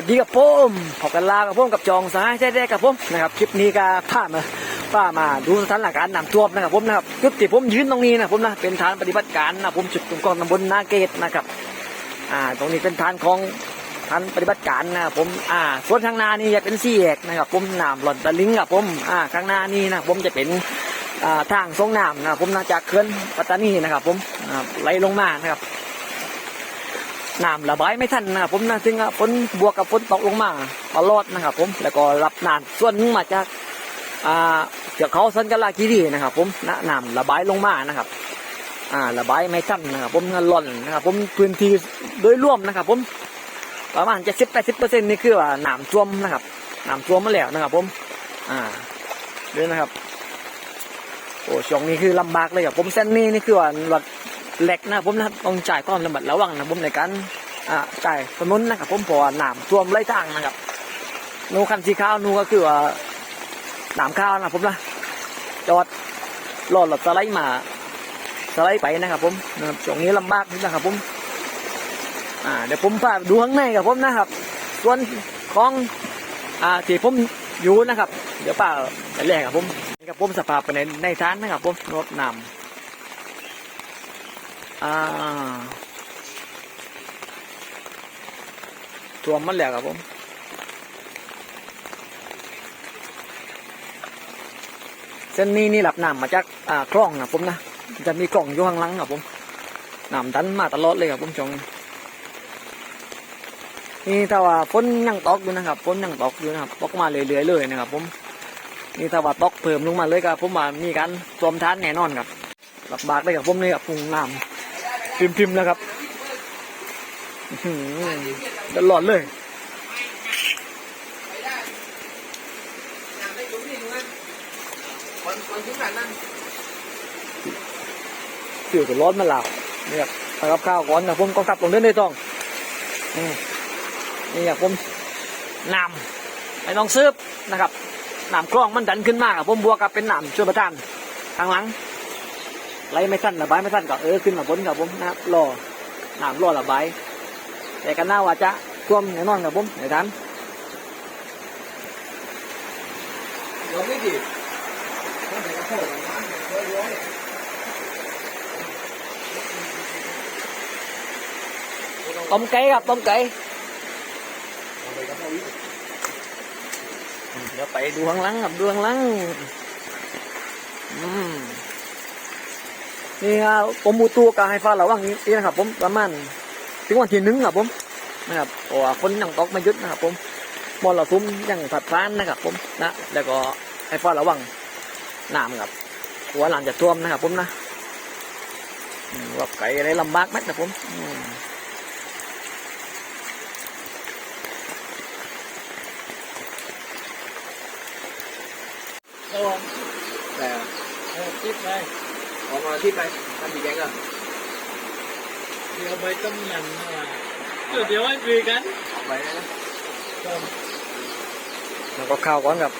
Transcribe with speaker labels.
Speaker 1: วัสดีกับผมขอกันลากับผมกับจองสายใช่ได้กับผมนะครับคลิปนี้ก็พามาป้ามาดูสถานการณ์น้ำท่วมนะครับผมนะครับจุดที่ผมยืนตรงนี้นะผมนะเป็นฐานปฏิบัติการนะผมจุดตรงกองตำบลนาเกตนะครับอ่าตรงนี้เป็นฐานของฐานปฏิบัติการนะครับผมอ่าส่วนข้างหน้านี่จะเป็นสี่แยกนะครับผมน้ำหล่อนตะลิงครับผมอ่าข้างหน้านี่นะผมจะเป็นอ่าทางทรงน้ำนะครับผมนะจากเขื่อนปัตตานีนะครับผมอ่าไหลลงมานะครับ น้ำระบายไม่ทันนะครับผมนะซึ่งว่าฝนบวกกับฝนตกลงมาตลอดนะครับ ผมแล้วก็รับน้ำส่วนหนึงมาจากอ่าเทือกเขาสันกลากีรีนะครับ ผมนะน้ำระบายลงมานะครับอ่าระบายไม่ทันนะครับ ผมงั้นหล่อนนะครับ ผมพื้นที่โดยรวมนะครับ ผมประมาณจะสิบแปดสิบเปอร์เซ็นต์นี่คือว่าน้ำท่วมนะครับน้ำท่วมมาแล้วนะครับ ผม อ่าด้วยนะครับโอ้ช่วงนี้คือลำบากเลยครับผมเส้นนี้นี่คือว่า หลักเหล็กนะผมนะครับต้องจ่ายความระมัดระวังนะครับผมในการอ่าจ่ายถนนนะครับผมเพราะว่าน้ำท่วมไร่ทางนะครับนูคันสีขาวนูก็คือว่าน้ำข้าวนะครับผมนะจอดรอรถสไลด์มาสไลด์ไปนะครับผมนะครับช่วงนี้ลำบากนิดนะครับผมอ่าเดี๋ยวผมพาดูข้างในครับผมนะครับ ส่วนของอ่าที่ผมอยู่นะครับ เดี๋ยวป้าไปแรกครับผมนี่ครับผมสภาพไปในในทานนะครับผมรถน้ำ อ่าท่วมมันแล้วครับผม เส้นนี้นี่หลับน้ำมาจากอ่าคลองนะผมนะ จะมีกล่องอยู่ข้างหลังครับผมน้ำดันมาตลอดเลยครับผมจงนี่ถ้าว่าฝนยังตกอยู่นะครับฝนยังตกอยู่นะครับตกมาเรื่อยๆเลยนะครับผมนี่ถ้าว่าตกเพิ่มลงมาเลยครับผมว่ามีการสวมทานแน่นอนครับลำบากเลยครับผมนี่ครับพุงน้ำ พิมพ์พิมพ์แล้วครับอื้อหือตลอดเลยเกี่ยวกับร้อนมาหลาวนี่ครับไปกับข้าวก่อนนะผมก็กลับลงเล่นได้ต้องนี่ครับผมน้ำไอ้น้องซื้อนะครับน้ำคลองมันดันขึ้นมากครับผมบวกกับเป็นน้ำช่วยประทานทางหลัง ไหลไม่สั้นระบายไม่สั้นก็เออขึ้นมาบนครับผมนะครับรอหน้ำรอระบายแต่กันหน้าว่าจะท่วมแน่นอนครับผมในทัน
Speaker 2: ยกไม่ดี
Speaker 1: ต้มไก่ครับต้มไก่เดี๋ยวไปดูข้างหลังครับดูข้างหลังอืม นี่ครับผมมูตัวกาให้ฟ้าระวังนี้นะครับผมประมาณถึงวันที่หนึ่งครับผมนะครับเพราะว่าฝนยังตอกไม่ยุดนะครับผมมลสุมยังผัดพรานนะครับผมนะแล้วก็ให้ฟ้าระวังน้ำครับหัวหลังจะท่วมนะครับผมนะอืมว่าไก่อะไรลำบากไหมนะผม
Speaker 2: โอ้แต่เออทิพย์ไป ออกมาทิพย์ไปทำดีแกงอะ
Speaker 3: เดี๋ยวไปต้มยำนะเดี๋ยวเดี๋ยวให้คุยกัน
Speaker 2: ออกไปนะ
Speaker 1: แล้วก็ข้าวก่อนครับ